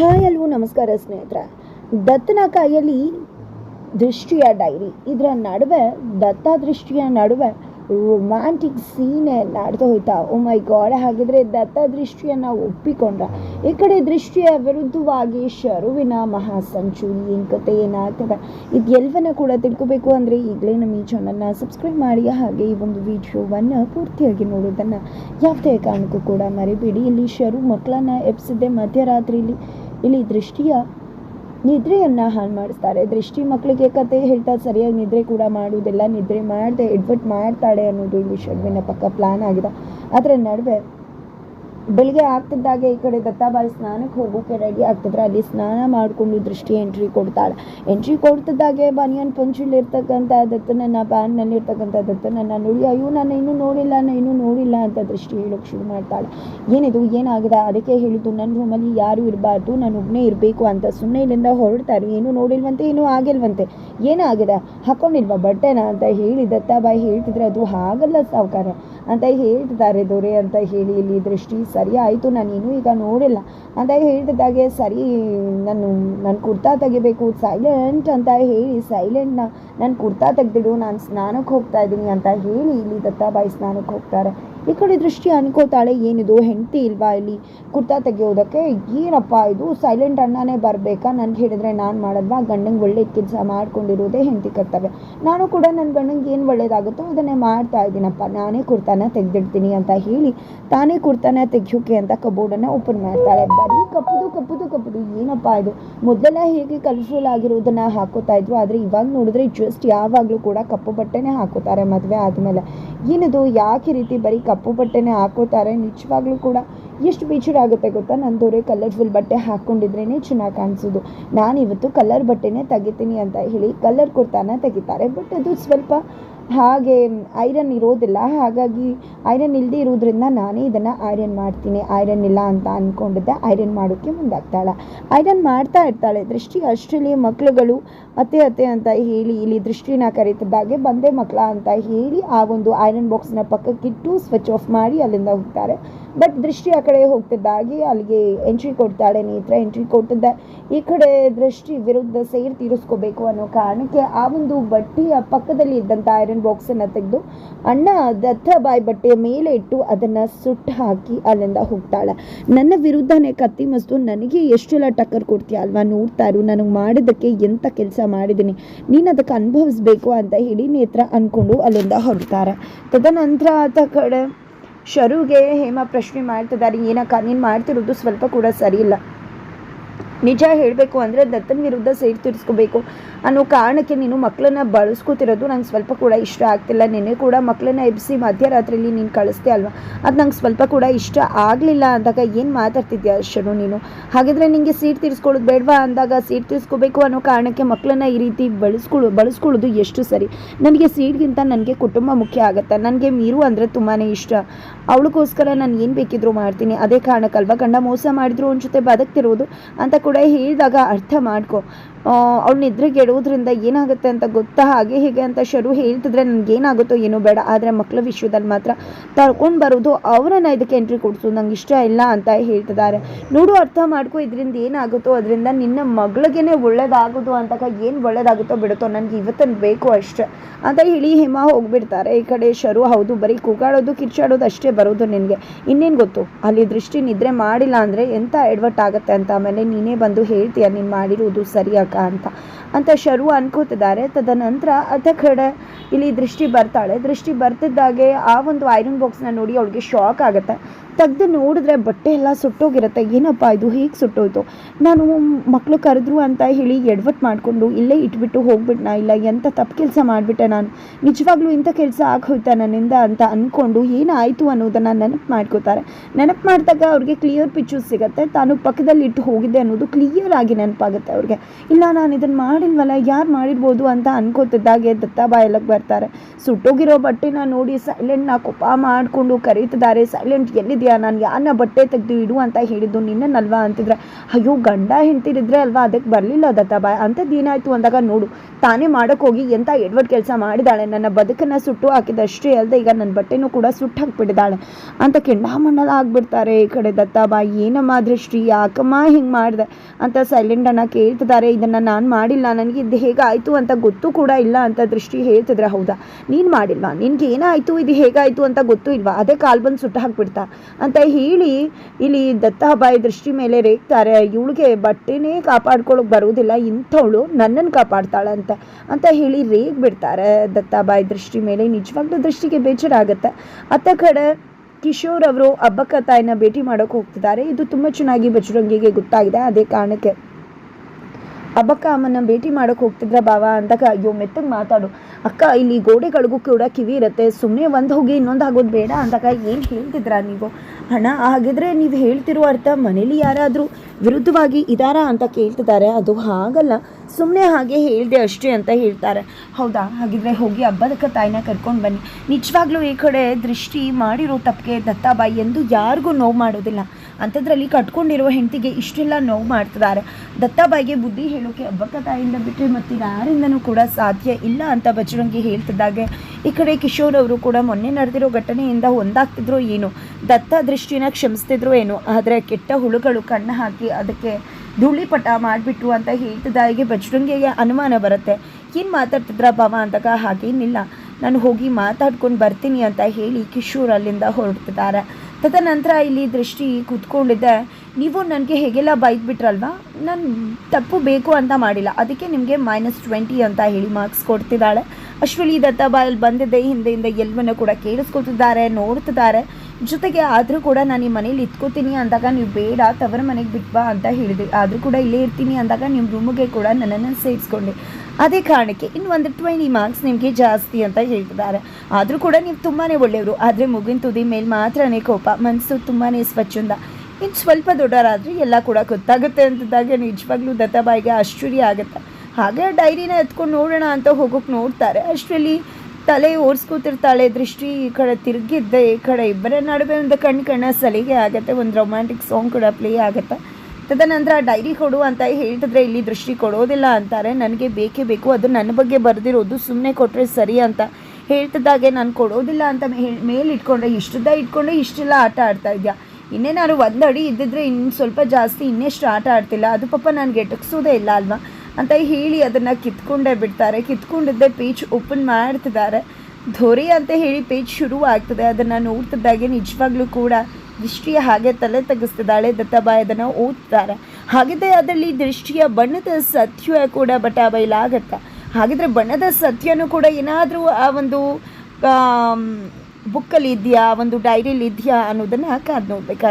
Hi ಅಲ್ವೋ ನಮಸ್ಕಾರ ಸ್ನೇಹಿತರೆ. ದತ್ತನ ಕೈಯಲ್ಲಿ ದೃಷ್ಟಿಯ ಡೈರಿ. ಇದರ ನಡುವೆ, ದತ್ತ ದೃಷ್ಟಿಯ ನಡುವೆ ರೊಮ್ಯಾಂಟಿಕ್ ಸೀನೆ ನಡೆದು ಹೋಯ್ತಾ. ಓ ಮೈ ಗಾಡ್ ಹಾಗಿದ್ರೆ ದತ್ತ ದೃಷ್ಟಿಯನ್ನು ಒಪ್ಪಿಕೊಂಡ್ರ. ಈ ಕಡೆ ದೃಷ್ಟಿಯ ವಿರುದ್ಧವಾಗಿ ಶರುವಿನ ಮಹಾಸಂಚು, ಏನು ಕತೆ ಏನಾಗ್ತದೆ ಇದೆಲ್ಲವನ್ನ ಕೂಡ ತಿಳ್ಕೊಬೇಕು ಅಂದರೆ ಈಗಲೇ ನಮ್ಮ ಈ ಚಾನಲ್ನ ಸಬ್ಸ್ಕ್ರೈಬ್ ಮಾಡಿ. ಹಾಗೆ ಈ ಒಂದು ವಿಡಿಯೋವನ್ನು ಪೂರ್ತಿಯಾಗಿ ನೋಡೋದನ್ನು ಯಾವುದೇ ಕಾರಣಕ್ಕೂ ಕೂಡ ಮರಿಬೇಡಿ. ಇಲ್ಲಿ ಶರು ಮಕ್ಕಳನ್ನು ಎಬ್ಸಿದ್ದೆ ಮಧ್ಯರಾತ್ರಿಲಿ ಇಲ್ಲಿ ದೃಷ್ಟಿಯ ನಿದ್ರೆಯನ್ನು ಹಾಳು ಮಾಡಿಸ್ತಾರೆ. ದೃಷ್ಟಿ ಮಕ್ಕಳಿಗೆ ಕತೆ ಹೇಳ್ತಾ ಸರಿಯಾಗಿ ನಿದ್ರೆ ಕೂಡ ಮಾಡುವುದಿಲ್ಲ. ನಿದ್ರೆ ಮಾಡದೆ ಎಡ್ವರ್ಟ್ ಮಾಡ್ತಾಳೆ ಅನ್ನೋದು ಇಲ್ಲಿ ಶರ್ವಿನ ಪಕ್ಕ ಪ್ಲಾನ್ ಆಗಿದೆ. ಅದರ ನಡುವೆ ಬೆಳಿಗ್ಗೆ ಆಗ್ತಿದ್ದಾಗೆ ಈ ಕಡೆ ದತ್ತಾಬಾಯಿ ಸ್ನಾನಕ್ಕೆ ಹೋಗೋಕೆ ರೆಡಿ ಆಗ್ತಿದ್ರೆ ಅಲ್ಲಿ ಸ್ನಾನ ಮಾಡಿಕೊಂಡು ದೃಷ್ಟಿ ಎಂಟ್ರಿ ಕೊಡ್ತಾಳೆ. ಎಂಟ್ರಿ ಕೊಡ್ತಿದ್ದಾಗೆ ಬನಿಯನ್ ಪಂಚಲ್ಲಿ ಇರ್ತಕ್ಕಂಥ ದತ್ತನನ್ನ ಪ್ಯಾನ್ನಲ್ಲಿ ಇರ್ತಕ್ಕಂಥ ದತ್ತನನ್ನ ನೋಡಿ, ಅಯ್ಯೋ ನಾನು ಇನ್ನೂ ನೋಡಿಲ್ಲ ನಾನು ಇನ್ನೂ ನೋಡಿಲ್ಲ ಅಂತ ದೃಷ್ಟಿ ಹೇಳೋಕೆ ಶುರು ಮಾಡ್ತಾಳೆ. ಏನಿದು, ಏನಾಗಿದೆ? ಅದಕ್ಕೆ ಹೇಳಿದ್ದು, ನನ್ನ ರೂಮಲ್ಲಿ ಯಾರೂ ಇರಬಾರ್ದು, ನಾನು ಒಬ್ಬನೇ ಇರಬೇಕು ಅಂತ ಸುಮ್ಮನೆ ಇಲ್ಲಿಂದ ಹೊರಡ್ತಾರೆ. ಏನೂ ನೋಡಿಲ್ವಂತೆ, ಏನೂ ಆಗಿಲ್ವಂತೆ, ಏನಾಗಿದೆ? ಹಾಕೊಂಡಿಲ್ವಾ ಬಟ್ಟೆನ? ಅಂತ ಹೇಳಿ ದತ್ತಾಬಾಯಿ ಹೇಳ್ತಿದ್ರೆ, ಅದು ಹಾಗಲ್ಲ ಸಾವುಕಾರ ಅಂತ ಹೇಳ್ತಿದ್ದಾರೆ ದೊರೆ ಅಂತ ಹೇಳಿ ಇಲ್ಲಿ ದೃಷ್ಟಿ ಸರಿ ಆಯಿತು ನಾನೇನು ಈಗ ನೋಡಿಲ್ಲ. ಅಂತ ಹೇಳಿದಾಗೆ ಸರಿ, ನಾನು ನನ್ನ ಕುರ್ತಾ ತೆಗಿಬೇಕು ಸೈಲೆಂಟ್ ಅಂತ ಹೇಳಿ ಸೈಲೆಂಟ್ನ ನನ್ನ ಕುರ್ತಾ ತೆಗೆದಿಡು, ನಾನು ಸ್ನಾನಕ್ಕೆ ಹೋಗ್ತಾ ಇದ್ದೀನಿ ಅಂತ ಹೇಳಿ ಇಲ್ಲಿ ದತ್ತಾಬಾಯಿ ಸ್ನಾನಕ್ಕೆ ಹೋಗ್ತಾರೆ. ಈ ಕಡೆ ದೃಷ್ಟಿ ಅನ್ಕೋತಾಳೆ, ಏನಿದು ಹೆಂಡತಿ ಇಲ್ವಾ ಇಲ್ಲಿ? ಕುರ್ತಾ ತೆಗೆಯೋದಕ್ಕೆ ಏನಪ್ಪ ಇದು? ಸೈಲೆಂಟ್ ಅಣ್ಣನೇ ಬರಬೇಕಾ? ನನಗೆ ಹೇಳಿದ್ರೆ ನಾನು ಮಾಡಲ್ವಾ? ಗಂಡಂಗೆ ಒಳ್ಳೆ ಕೆಲಸ ಮಾಡ್ಕೊಂಡಿರೋದೇ ಹೆಂಡತಿ ಕರ್ತವ್ಯ. ನಾನು ಕೂಡ ನನ್ನ ಗಂಡಂಗೆ ಏನು ಒಳ್ಳೇದಾಗುತ್ತೋ ಅದನ್ನೇ ಮಾಡ್ತಾ ಇದ್ದೀನಪ್ಪ. ನಾನೇ ಕುರ್ತಾನ ತೆಗೆದಿಡ್ತೀನಿ ಅಂತ ಹೇಳಿ ತಾನೇ ಕುರ್ತಾನ ತೆಗಿಯೋಕೆ ಅಂತ ಕಬೋರ್ಡನ್ನು ಓಪನ್ ಮಾಡ್ತಾಳೆ. ಬರೀ ಕಪ್ಪುದು ಕಪ್ಪುದು ಕಪ್ಪುದು. ಏನಪ್ಪ ಇದು? ಮೊದಲೆಲ್ಲ ಹೇಗೆ ಕಲರ್ಫುಲ್ ಆಗಿರೋದನ್ನು ಹಾಕೋತಾ ಇದ್ರು, ಆದರೆ ಇವಾಗ ನೋಡಿದ್ರೆ ಜಸ್ಟ್ ಯಾವಾಗಲೂ ಕೂಡ ಕಪ್ಪು ಬಟ್ಟೆನೇ ಹಾಕೋತಾರೆ ಮದುವೆ ಆದಮೇಲೆ. ಏನಿದು? ಯಾಕೆ ರೀತಿ ಬರೀ ಕಪ್ಪು ಬಟ್ಟೆನೇ ಹಾಕೋತಾರೆ, ನಿಜವಾಗ್ಲೂ ಕೂಡ ಎಷ್ಟು ಬೇಜಾರಾಗುತ್ತೆ ಗೊತ್ತಾ? ನಂದೋರೆ ಕಲರ್ಫುಲ್ ಬಟ್ಟೆ ಹಾಕ್ಕೊಂಡಿದ್ರೇ ಚೆನ್ನಾಗಿ ಕಾಣಿಸೋದು. ನಾನಿವತ್ತು ಕಲರ್ ಬಟ್ಟೆನೇ ತೆಗಿತೀನಿ ಅಂತ ಹೇಳಿ ಕಲರ್ ಕುರ್ತಾನ ತೆಗಿತಾರೆ ಬಟ್ ಅದು ಸ್ವಲ್ಪ ಹಾಗೆ ಐರನ್ ಇರೋದಿಲ್ಲ. ಹಾಗಾಗಿ ಐರನ್ ಇಲ್ಲದೆ ಇರೋದ್ರಿಂದ ನಾನೇ ಇದನ್ನು ಐರನ್ ಮಾಡ್ತೀನಿ. ಐರನ್ ಇಲ್ಲ ಅಂತ ಅಂದ್ಕೊಂಡಿದ್ದೆ ಐರನ್ ಮಾಡೋಕ್ಕೆ ಮುಂದಾಗ್ತಾಳೆ. ಐರನ್ ಮಾಡ್ತಾ ಇರ್ತಾಳೆ. ದೃಷ್ಟಿ ಅಷ್ಟರಲ್ಲಿ ಮಕ್ಕಳುಗಳು ಅತ್ತೆ ಅತ್ತೆ ಅಂತ ಹೇಳಿ ಇಲ್ಲಿ ದೃಷ್ಟಿನ ಕರೀತಿದ್ದಾಗೆ ಬಂದೆ ಮಕ್ಕಳ ಅಂತ ಹೇಳಿ ಆ ಒಂದು ಐರನ್ ಬಾಕ್ಸ್ನ ಪಕ್ಕಕ್ಕಿಟ್ಟು ಸ್ವಿಚ್ ಆಫ್ ಮಾಡಿ ಅಲ್ಲಿಂದ ಹೋಗ್ತಾರೆ. ಬಟ್ ದೃಷ್ಟಿ ಆ ಕಡೆ ಹೋಗ್ತಿದ್ದಾಗೆ ಅಲ್ಲಿಗೆ ಎಂಟ್ರಿ ಕೊಡ್ತಾಳೆ ನೇತ್ರ. ಎಂಟ್ರಿ ಕೊಟ್ಟಿದ್ದೆ ಈ ಕಡೆ ದೃಷ್ಟಿ ವಿರುದ್ಧ ಸೇರ್ ತೀರಿಸ್ಕೋಬೇಕು ಅನ್ನೋ ಕಾರಣಕ್ಕೆ ಆ ಒಂದು ಬಟ್ಟೆಯ ಪಕ್ಕದಲ್ಲಿ ಇದ್ದಂಥ ಐರನ್ ಬಾಕ್ಸನ್ನು ತೆಗೆದು ಅಣ್ಣ ದತ್ತಬಾಯಿ ಬಟ್ಟೆಯ ಮೇಲೆ ಇಟ್ಟು ಅದನ್ನು ಸುಟ್ಟು ಹಾಕಿ ಅಲ್ಲಿಂದ ಹೋಗ್ತಾಳೆ. ನನ್ನ ವಿರುದ್ಧನೇ ಕತ್ತಿ ಮಸ್ತು, ನನಗೆ ಎಷ್ಟೆಲ್ಲ ಟಕ್ಕರ್ ಕೊಡ್ತೀಯ ಅಲ್ವಾ? ನೋಡ್ತಾ ಇರು, ನನಗೆ ಮಾಡಿದ್ದಕ್ಕೆ ಎಂಥ ಕೆಲಸ ಮಾಡಿದ್ದೀನಿ. ನೀನು ಅದಕ್ಕೆ ಅನುಭವಿಸ್ಬೇಕು ಅಂತ ಹೇಳಿ ನೇತ್ರ ಅಂದ್ಕೊಂಡು ಅಲ್ಲಿಂದ ಹೊರಡ್ತಾರೆ. ತದನಂತರ ಆತ ಕಡೆ, ಶರುಗೆ ಹೇಮ ಪ್ರಶ್ನೆ ಮಾಡ್ತಿದ್ದಾರೆ. ಏನಕ್ಕ, ನೀನು ಮಾಡ್ತಿರೋದು ಸ್ವಲ್ಪ ಕೂಡ ಸರಿಯಿಲ್ಲ ನಿಜ ಹೇಳಬೇಕು ಅಂದರೆ ದತ್ತನ ವಿರುದ್ಧ ಸೇರಿ ತೀರಿಸ್ಕೋಬೇಕು ಅನ್ನೋ ಕಾರಣಕ್ಕೆ ನೀನು ಮಕ್ಕಳನ್ನ ಬಳಸ್ಕೊತಿರೋದು ನಂಗೆ ಸ್ವಲ್ಪ ಕೂಡ ಇಷ್ಟ ಆಗ್ತಿಲ್ಲ. ನಿನ್ನೆ ಕೂಡ ಮಕ್ಕಳನ್ನ ಎಬ್ಬಿಸಿ ಮಧ್ಯರಾತ್ರಿಯಲ್ಲಿ ನೀನು ಕಳಿಸ್ದೆ ಅಲ್ವಾ? ಅದು ನಂಗೆ ಸ್ವಲ್ಪ ಕೂಡ ಇಷ್ಟ ಆಗಲಿಲ್ಲ ಅಂದಾಗ ಏನು ಮಾತಾಡ್ತಿದ್ಯಾ ಅಷ್ಟನ್ನು ನೀನು? ಹಾಗಿದ್ರೆ ನಿಮಗೆ ಸೀಟ್ ತೀರಿಸ್ಕೊಳ್ಳೋದು ಬೇಡವಾ ಅಂದಾಗ ಸೀಟ್ ತೀರಿಸ್ಕೋಬೇಕು ಅನ್ನೋ ಕಾರಣಕ್ಕೆ ಮಕ್ಕಳನ್ನ ಈ ರೀತಿ ಬಳಸ್ಕೊಳ್ಳೋ ಬಳಸ್ಕೊಳ್ಳೋದು ಎಷ್ಟು ಸರಿ? ನನಗೆ ಸೀಟ್ಗಿಂತ ನನಗೆ ಕುಟುಂಬ ಮುಖ್ಯ ಆಗುತ್ತೆ? ನನಗೆ ಮೀರು ಅಂದರೆ ತುಂಬಾ ಇಷ್ಟ. ಅವಳಿಗೋಸ್ಕರ ನಾನು ಏನು ಬೇಕಿದ್ರು ಮಾಡ್ತೀನಿ. ಅದೇ ಕಾರಣಕ್ಕಲ್ವಾ ಗಂಡ ಮೋಸ ಮಾಡಿದ್ರು ಅವನ ಜೊತೆ ಬದುಕ್ತಿರೋದು ಅಂತ ಕೂಡ ಹೇಳಿದಾಗ ಅರ್ಥ ಮಾಡ್ಕೊ. ಅವ್ಳು ನಿದ್ರೆಗೆಡೋದ್ರಿಂದ ಏನಾಗುತ್ತೆ ಅಂತ ಗೊತ್ತಾ? ಹಾಗೆ ಹೀಗೆ ಅಂತ ಶರು ಹೇಳ್ತಿದ್ರೆ ನನಗೆ ಏನಾಗುತ್ತೋ ಏನೋ ಬೇಡ. ಆದರೆ ಮಕ್ಕಳ ವಿಷಯದಲ್ಲಿ ಮಾತ್ರ ತರ್ಕೊಂಡು ಬರೋದು ಅವರನ್ನು ಇದಕ್ಕೆ ಎಂಟ್ರಿ ಕೊಡಿಸೋದು ನಂಗೆ ಇಷ್ಟ ಇಲ್ಲ ಅಂತ ಹೇಳ್ತಿದ್ದಾರೆ. ನೋಡು, ಅರ್ಥ ಮಾಡ್ಕೊ. ಇದರಿಂದ ಏನಾಗುತ್ತೋ, ಅದರಿಂದ ನಿನ್ನ ಮಗಳಿಗೇನೆ ಒಳ್ಳೇದಾಗೋದು ಅಂತ ಏನು ಒಳ್ಳೇದಾಗುತ್ತೋ ಬಿಡುತ್ತೋ, ನನಗೆ ಇವತ್ತನ್ನು ಬೇಕು ಅಷ್ಟೇ ಅಂತ ಹೇಳಿ ಹಿಮಾ ಹೋಗ್ಬಿಡ್ತಾರೆ. ಈ ಕಡೆ ಶರು ಹೌದು, ಬರೀ ಕೂಗಾಡೋದು, ಕಿರ್ಚಾಡೋದು ಅಷ್ಟೇ ಬರೋದು ನಿನಗೆ. ಇನ್ನೇನು ಗೊತ್ತು? ಅಲ್ಲಿ ದೃಷ್ಟಿ ನಿದ್ರೆ ಮಾಡಿಲ್ಲ ಅಂದರೆ ಎಂಥ ಎಡ್ವರ್ಟ್ ಆಗುತ್ತೆ ಅಂತ ಆಮೇಲೆ ನೀನೇ ಬಂದು ಹೇಳ್ತೀಯ ನೀನು ಮಾಡಿರೋದು ಸರಿಯಾಗ ಅಂತ. ಅಂತ ಶರು ಅನ್ಕೋತಿದ್ದಾರೆ. ತದನಂತರ ಅದ ಕಡೆ ಇಲ್ಲಿ ದೃಷ್ಟಿ ಬರ್ತಾಳೆ. ದೃಷ್ಟಿ ಬರ್ತಿದ್ದಾಗೆ ಆ ಒಂದು ಐರನ್ ಬಾಕ್ಸ್ನ ನೋಡಿ ಅವಳಿಗೆ ಶಾಕ್ ಆಗುತ್ತೆ. ತೆಗ್ದು ನೋಡಿದ್ರೆ ಬಟ್ಟೆ ಎಲ್ಲ ಸುಟ್ಟೋಗಿರುತ್ತೆ. ಏನಪ್ಪ ಇದು? ಹೀಗೆ ಸುಟ್ಟೋಯ್ತು. ನಾನು ಮಕ್ಕಳು ಕರೆದ್ರು ಅಂತ ಹೇಳಿ ಎಡ್ವಟ್ ಮಾಡಿಕೊಂಡು ಇಲ್ಲೇ ಇಟ್ಬಿಟ್ಟು ಹೋಗ್ಬಿಟ್ನಾ? ಇಲ್ಲ ಎಂಥ ತಪ್ಪು ಕೆಲಸ ಮಾಡಿಬಿಟ್ಟೆ ನಾನು? ನಿಜವಾಗ್ಲೂ ಇಂಥ ಕೆಲಸ ಆಗೋಯ್ತಾ ನನ್ನಿಂದ ಅಂತ ಅಂದ್ಕೊಂಡು ಏನಾಯಿತು ಅನ್ನೋದನ್ನು ನೆನಪು ಮಾಡ್ಕೋತಾರೆ. ನೆನಪು ಮಾಡಿದಾಗ ಅವ್ರಿಗೆ ಕ್ಲಿಯರ್ ಪಿಕ್ಚರ್ಸ್ ಸಿಗುತ್ತೆ. ತಾನು ಪಕ್ಕದಲ್ಲಿ ಇಟ್ಟು ಹೋಗಿದ್ದೆ ಅನ್ನೋದು ಕ್ಲಿಯರ್ ಆಗಿ ನೆನಪಾಗುತ್ತೆ ಅವ್ರಿಗೆ. ಇಲ್ಲ, ನಾನು ಇದನ್ನು ಮಾಡಿಲ್ವಲ್ಲ ಯಾರು ಮಾಡಿರ್ಬೋದು ಅಂತ ಅನ್ಕೋತಿದ್ದಾಗೆ ದತ್ತ ಬಾಯಲಕ್ಕೆ ಬರ್ತಾರೆ. ಸುಟ್ಟೋಗಿರೋ ಬಟ್ಟೆನ ನೋಡಿ ಸೈಲೆಂಟ್ನ ಕೋಪ ಮಾಡಿಕೊಂಡು ಕರೀತಿದ್ದಾರೆ. ಸೈಲೆಂಟ್ ಎಲ್ಲಿದೆಯಾ? ನಾನು ಯಾರನ್ನ ಬಟ್ಟೆ ತೆಗೆದು ಇಡು ಅಂತ ಹೇಳಿದ್ದು ನಿನ್ನನ್ನಲ್ವಾ? ಅಂತಿದ್ರೆ, ಅಯ್ಯೋ, ಗಂಡ ಹೆಂಡ್ತಿರಿದ್ರೆ ಅಲ್ವಾ? ಅದಕ್ಕೆ ಬರಲಿಲ್ಲ ದತ್ತ ಬಾಯ್. ಅಂಥದ್ದು ಏನಾಯಿತು ಅಂದಾಗ ನೋಡು, ತಾನೇ ಮಾಡೋಕೆ ಹೋಗಿ ಎಂಥ ಎಡ್ವರ್ಡ್ ಕೆಲಸ ಮಾಡಿದಾಳೆ. ನನ್ನ ಬದುಕನ್ನು ಸುಟ್ಟು ಹಾಕಿದಷ್ಟೇ ಅಲ್ಲದೆ ಈಗ ನನ್ನ ಬಟ್ಟೆನೂ ಕೂಡ ಸುಟ್ಟು ಹಾಕಿಬಿಟ್ಟಿದ್ದಾಳೆ ಅಂತ ಕೆಂಡಾಮಂಡಲ ಆಗ್ಬಿಡ್ತಾರೆ ಈ ಕಡೆ ದತ್ತಾಬಾಯಿ ಏನಮ್ಮ, ದೃಷ್ಟಿ, ಯಾಕಮ್ಮ ಹಿಂಗೆ ಮಾಡಿದೆ? ಅಂತ ಸೈಲೆಂಟನ್ನು ಕೇಳ್ತಿದ್ದಾರೆ. ಇದನ್ನು ನಾನು ಮಾಡಿಲ್ಲ ನನಗೆ ಇದು ಹೇಗಾಯಿತು ಅಂತ ಗೊತ್ತು ಕೂಡ ಇಲ್ಲ ಅಂತ ದೃಷ್ಟಿ ಹೇಳ್ತಿದ್ರೆ ಹೌದಾ? ನೀನು ಮಾಡಿಲ್ವಾ? ನಿನ್ಗೆ ಏನಾಯಿತು? ಇದು ಹೇಗಾಯಿತು ಅಂತ ಗೊತ್ತು ಇಲ್ವಾ? ಅದೇ ಕಾಲು ಬಂದು ಸುಟ್ಟು ಹಾಕ್ಬಿಡ್ತಾ. ಅಂತ ಹೇಳಿ ಇಲ್ಲಿ ದತ್ತಾಬಾಯಿ ದೃಷ್ಟಿ ಮೇಲೆ ರೇಗ್ತಾರೆ. ಇವಳಿಗೆ ಬಟ್ಟೆನೇ ಕಾಪಾಡ್ಕೊಳಕ್ಕೆ ಬರೋದಿಲ್ಲ ಇಂಥವಳು ನನ್ನನ್ನು ಕಾಪಾಡ್ತಾಳೆ ಅಂತ. ಹೇಳಿ ರೇಗ್ ಬಿಡ್ತಾರೆ ದತ್ತಾಬಾಯಿ ದೃಷ್ಟಿ ಮೇಲೆ. ನಿಜವಾಗ್ಲೂ ದೃಷ್ಟಿಗೆ ಬೇಜಾರಾಗುತ್ತೆ. ಅತ್ತ ಕಡೆ ಕಿಶೋರ್ ಅವರು ಅಬ್ಬಕ್ಕ ತಾಯಿನ ಭೇಟಿ ಮಾಡೋಕೆ ಹೋಗ್ತಿದ್ದಾರೆ. ಇದು ತುಂಬ ಚೆನ್ನಾಗಿ ಬಜರಂಗಿಗೆ ಗೊತ್ತಾಗಿದೆ. ಅದೇ ಕಾರಣಕ್ಕೆ ಅಬ್ಬಕ್ಕ ಅಮ್ಮನ ಭೇಟಿ ಮಾಡೋಕೆ ಹೋಗ್ತಿದ್ರ ಬಾವ ಅಂದಾಗ, ಅಯ್ಯೋ ಮೆತ್ತಗೆ ಮಾತಾಡು. ಅಕ್ಕ, ಇಲ್ಲಿ ಗೋಡೆಗಳಿಗೂ ಕೂಡ ಕಿವಿ ಇರುತ್ತೆ. ಸುಮ್ಮನೆ ಒಂದು ಹೋಗಿ ಇನ್ನೊಂದು ಆಗೋದು ಬೇಡ ಅಂದಾಗ ಏನು ಹೇಳ್ತಿದ್ರಾ ನೀವು? ಹಣ ಆಗಿದ್ರೆ ನೀವು ಹೇಳ್ತಿರೋ ಅರ್ಥ ಮನೇಲಿ ಯಾರಾದರೂ ವಿರುದ್ಧವಾಗಿ ಇದ್ದಾರಾ ಅಂತ ಕೇಳ್ತಿದ್ದಾರೆ ಅದು ಹಾಗಲ್ಲ. ಸುಮ್ಮನೆ ಹಾಗೆ ಹೇಳಿದೆ ಅಷ್ಟೇ ಅಂತ ಹೇಳ್ತಾರೆ. ಹೌದಾ? ಹಾಗಿದ್ರೆ ಹೋಗಿ ಹಬ್ಬದಕ್ಕ ತಾಯಿನ ಕರ್ಕೊಂಡು ಬನ್ನಿ. ನಿಜವಾಗ್ಲೂ ಈ ಕಡೆ ದೃಷ್ಟಿ ಮಾಡಿರೋ ತಪ್ಪಿಗೆ ದತ್ತಾಬಾಯಿ ಎಂದು ಯಾರಿಗೂ ನೋವು ಮಾಡೋದಿಲ್ಲ. ಅಂಥದ್ರಲ್ಲಿ ಕಟ್ಕೊಂಡಿರುವ ಹೆಂಡತಿಗೆ ಇಷ್ಟೆಲ್ಲ ನೋವು ಮಾಡ್ತಿದ್ದಾರೆ. ದತ್ತಾಬಾಯಿಗೆ ಬುದ್ಧಿ ಹೇಳೋಕೆ ಅಬ್ಬಕ್ಕ ತಾಯಿಂದ ಬಿಟ್ಟರೆ ಮತ್ತು ಯಾರಿಂದನೂ ಕೂಡ ಸಾಧ್ಯ ಇಲ್ಲ ಅಂತ ಬಜರಂಗಿ ಹೇಳ್ತಿದ್ದಾಗೆ. ಈ ಕಡೆ ಕಿಶೋರ್ ಅವರು ಕೂಡ ಮೊನ್ನೆ ನಡೆದಿರೋ ಘಟನೆಯಿಂದ ಒಂದಾಗ್ತಿದ್ರು ಏನು? ದತ್ತ ದೃಷ್ಟಿನ ಕ್ಷಮಿಸ್ತಿದ್ರು ಏನು? ಆದರೆ ಕೆಟ್ಟ ಹುಳುಗಳು ಕಣ್ಣು ಹಾಕಿ ಅದಕ್ಕೆ ಧೂಳಿಪಟ ಮಾಡಿಬಿಟ್ರು ಅಂತ ಹೇಳ್ತಿದ್ದಾಗೆ ಬಜರಂಗಿಗೆ ಅನುಮಾನ ಬರುತ್ತೆ. ಏನು ಮಾತಾಡ್ತಿದ್ರ ಭಾವ ಅಂದಾಗ ಹಾಗೇನಿಲ್ಲ. ನಾನು ಹೋಗಿ ಮಾತಾಡ್ಕೊಂಡು ಬರ್ತೀನಿ ಅಂತ ಹೇಳಿ ಕಿಶೋರ್ ಅಲ್ಲಿಂದ ಹೊರಡ್ತಿದ್ದಾರೆ. ತದನಂತರ ಇಲ್ಲಿ ದೃಷ್ಟಿ ಕೂತ್ಕೊಂಡಿದ್ದೆ. ನೀವು ನನಗೆ ಹೇಗೆಲ್ಲ ಬೈದ್ಬಿಟ್ರಲ್ವಾ? ನಾನು ತಪ್ಪು ಬೇಕು ಅಂತ ಮಾಡಿಲ್ಲ. ಅದಕ್ಕೆ ನಿಮಗೆ ಮೈನಸ್ ಟ್ವೆಂಟಿ ಅಂತ ಹೇಳಿ ಮಾರ್ಕ್ಸ್ ಕೊಡ್ತಿದ್ದಾಳೆ. ಅಶ್ವಲಿ ದತ್ತಾಬಾಯಲ್ಲಿ ಬಂದಿದ್ದೆ. ಹಿಂದೆಯಿಂದ ಎಲ್ಲವನ್ನೂ ಕೂಡ ಕೇಳಿಸ್ಕೊತಿದ್ದಾರೆ, ನೋಡ್ತಿದ್ದಾರೆ. ಜೊತೆಗೆ ಆದರೂ ಕೂಡ ನಾನು ಈ ಮನೇಲಿ ಇಟ್ಕೋತೀನಿ ಅಂದಾಗ ನೀವು ಬೇಡ, ತವರ ಮನೆಗೆ ಬಿಟ್ಬಾ ಅಂತ ಹೇಳಿದೆ ಆದರೂ ಕೂಡ ಇಲ್ಲೇ ಇರ್ತೀನಿ ಅಂದಾಗ ನಿಮ್ಮ ರೂಮಿಗೆ ಕೂಡ ನನ್ನನ್ನು ಸೇರಿಸ್ಕೊಂಡೆ. ಅದೇ ಕಾರಣಕ್ಕೆ ಇನ್ನು ಒಂದು ಟ್ವೆಂಟಿ ಮಾರ್ಕ್ಸ್ ನಿಮಗೆ ಜಾಸ್ತಿ ಅಂತ ಹೇಳ್ತಿದ್ದಾರೆ. ಆದರೂ ಕೂಡ ನೀವು ತುಂಬಾ ಒಳ್ಳೆಯವರು. ಆದರೆ ಮುಗಿನ ತುದಿ ಮೇಲೆ ಮಾತ್ರನೇ ಕೋಪ ಮನಸ್ಸು ತುಂಬಾ ಸ್ವಚ್ಛಂದ. ಇನ್ನು ಸ್ವಲ್ಪ ದೊಡ್ಡವರಾದರೆ ಎಲ್ಲ ಕೂಡ ಗೊತ್ತಾಗುತ್ತೆ ಅಂತಿದ್ದಾಗ ನಿಜವಾಗ್ಲೂ ದತ್ತಾಬಾಯಿಗೆ ಆಶ್ಚರ್ಯ ಆಗುತ್ತೆ. ಹಾಗೆ ಡೈರಿನ ಎತ್ಕೊಂಡು ನೋಡೋಣ ಅಂತ ಹೋಗೋಕೆ ನೋಡ್ತಾರೆ. ಅಷ್ಟರಲ್ಲಿ ತಲೆ ಓಡಿಸ್ಕೊತಿರ್ತಾಳೆ ದೃಷ್ಟಿ ಈ ಕಡೆ ತಿರುಗಿದ್ದೆ, ಈ ಕಡೆ ಇಬ್ಬರ ನಡುವೆ ಒಂದು ಕಣ್ಣು ಕಣ್ಣ ಸಲಿಗೆ ಆಗುತ್ತೆ. ಒಂದು ರೊಮ್ಯಾಂಟಿಕ್ ಸಾಂಗ್ ಕೂಡ ಪ್ಲೇ ಆಗುತ್ತೆ. ತದನಂತರ ಡೈರಿ ಕೊಡು ಅಂತ ಹೇಳ್ತಿದ್ರೆ ಇಲ್ಲಿ ದೃಷ್ಟಿ ಕೊಡೋದಿಲ್ಲ ಅಂತಾರೆ. ನನಗೆ ಬೇಕೇ ಬೇಕು. ಅದು ನನ್ನ ಬಗ್ಗೆ ಬರೆದಿರೋದು ಸುಮ್ಮನೆ ಕೊಟ್ಟರೆ ಸರಿ ಅಂತ ಹೇಳ್ತಿದ್ದಾಗೆ ನಾನು ಕೊಡೋದಿಲ್ಲ ಅಂತ ಮೇಲೆ ಇಟ್ಕೊಂಡ್ರೆ ಇಷ್ಟದ ಇಟ್ಕೊಂಡ್ರೆ ಇಷ್ಟೆಲ್ಲ ಆಟ ಆಡ್ತಾ ಇದೆಯಾ? ಇನ್ನೇ ನಾನು ಒಂದು ಅಡಿ ಇದ್ದಿದ್ರೆ ಇನ್ನು ಸ್ವಲ್ಪ ಜಾಸ್ತಿ ಇನ್ನೆಷ್ಟು ಆಟ ಆಡ್ತಿಲ್ಲ? ಅದು ಪಾಪ ನನಗೆ ಎಟಕ್ಸೋದೇ ಇಲ್ಲ ಅಲ್ವಾ? ಅಂತ ಹೇಳಿ ಅದನ್ನು ಕಿತ್ಕೊಂಡೇ ಬಿಡ್ತಾರೆ. ಕಿತ್ಕೊಂಡಿದ್ದೆ ಪೇಜ್ ಓಪನ್ ಮಾಡ್ತಿದ್ದಾರೆ. ಧೊರೆ ಅಂತ ಹೇಳಿ ಪೇಜ್ ಶುರು ಆಗ್ತದೆ ಅದನ್ನು ನೋಡ್ತಿದ್ದಾಗೆ ನಿಜವಾಗ್ಲೂ ಕೂಡ ದೃಷ್ಟಿಯ ಹಾಗೆ ತಲೆ ತಗ್ಗಿಸ್ತಿದ್ದಾಳೆ ದತ್ತಾಬಾಯಿ ಅದನ್ನು ಓದ್ತಾರೆ ಹಾಗಿದ್ರೆ ಅದರಲ್ಲಿ ದೃಷ್ಟಿಯ ಬಣ್ಣದ ಸತ್ಯ ಕೂಡ ಬಟ ಬಯಲಾಗತ್ತೆ? ಹಾಗಿದ್ರೆ ಬಣ್ಣದ ಸತ್ಯನು ಕೂಡ ಏನಾದರೂ ಆ ಒಂದು ಬುಕ್ಕಲ್ಲಿ ಇದೆಯಾ ಒಂದು ಡೈರಿಲಿ ಇದೆಯಾ ಅನ್ನೋದನ್ನು ಕಾದು ನೋಡ್ಬೇಕಾಗಿ